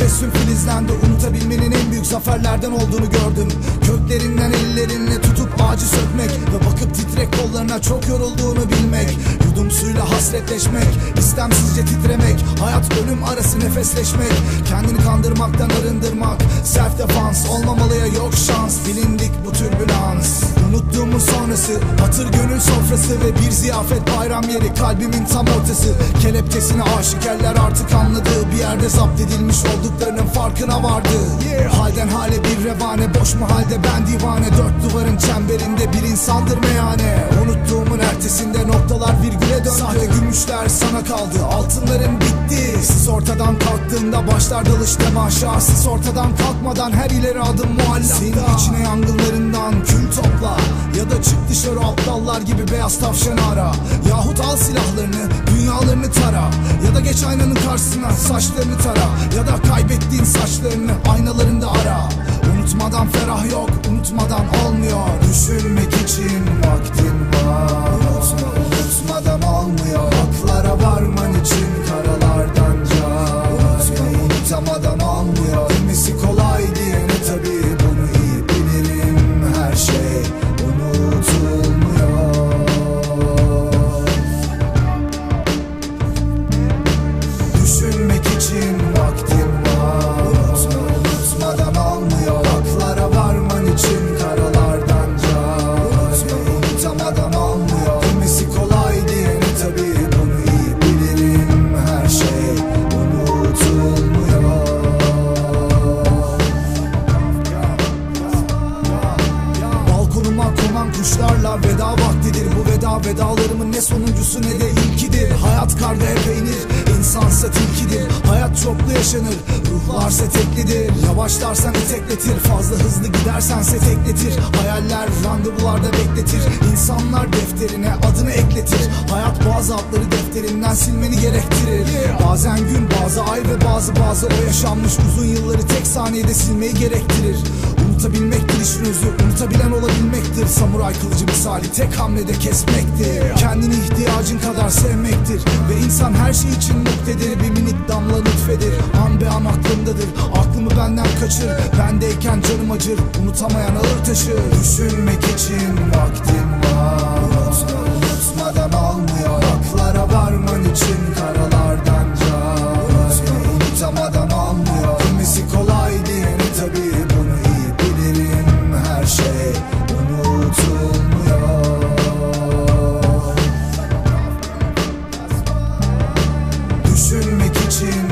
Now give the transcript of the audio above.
göğsüm filizlendi Unutabilmenin en büyük zaferlerden olduğunu gördüm. Köklerinden ellerinle tutup ağacı sökmek Ve bakıp titrek kollarına çok yorulduğunu bilmek. Yudum suyla hasretleşmek istemsizce titremek Hayat ölüm arası nefesleşmek. Kendini kandırmaktan arındırmak Self defans olmamalıya yok şans. Unuttuğumuz sonrası Hatır gönül sofrası ve bir ziyafet bayram yeri Kalbimin tam ortası. Kelepçesine aşık eller artık anladı Bir yerde zapt edilmiş olduklarının farkına vardı. Halden hale bir revane Boş mu halde ben divane. Dört duvarın çemberinde bir insandır meyhane. Unuttuğumun ertesinde noktalar virgüle döndü. Sahte gümüşler sana kaldı Altınların ortadan kalktığında başlar dalış temaşa Siz ortadan kalkmadan her ileri adım muallakta. Senin içine yangınlarından kül topla Ya da çık dışarı aptallar gibi beyaz tavşanı ara. Yahut al silahlarını dünyalarını tara. Ya da geç aynanın karşısına saçlarını tara. Ya da kaybettiğin saçlarını aynalarında ara. Unutmadan ferah yok unutmadan olmuyor. Düşünmek için vaktin var kuşlarla veda vaktidir. Bu veda vedalarımın ne sonuncusu ne de ilkidir. Hayat karga peynir, insansa tilkidir. Hayat çoklu yaşanır, ruhlarsa teklidir Yavaşlarsan etekletir, fazla hızlı gidersense tekletir Hayaller randevularda bekletir İnsanlar defterine adını ekletir. Hayat bazı adları defterinden silmeni gerektirir. Bazen gün, bazı ay ve bazı bazı o yaşanmış uzun yılları tek saniyede silmeyi gerektirir. Unutabilmektir Gelişin özü unutabilen olabilmektir. Samuray kılıcı misali tek hamlede kesmektir. Kendini ihtiyacın kadar sevmektir. Ve insan her şey için muktedir. Bir minik damla nütfedir An be an aklımdadır. Aklımı benden kaçır. Bendeyken canım acır. Unutamayan ağır taşı Düşünmek için vaktim var. düşünmek için.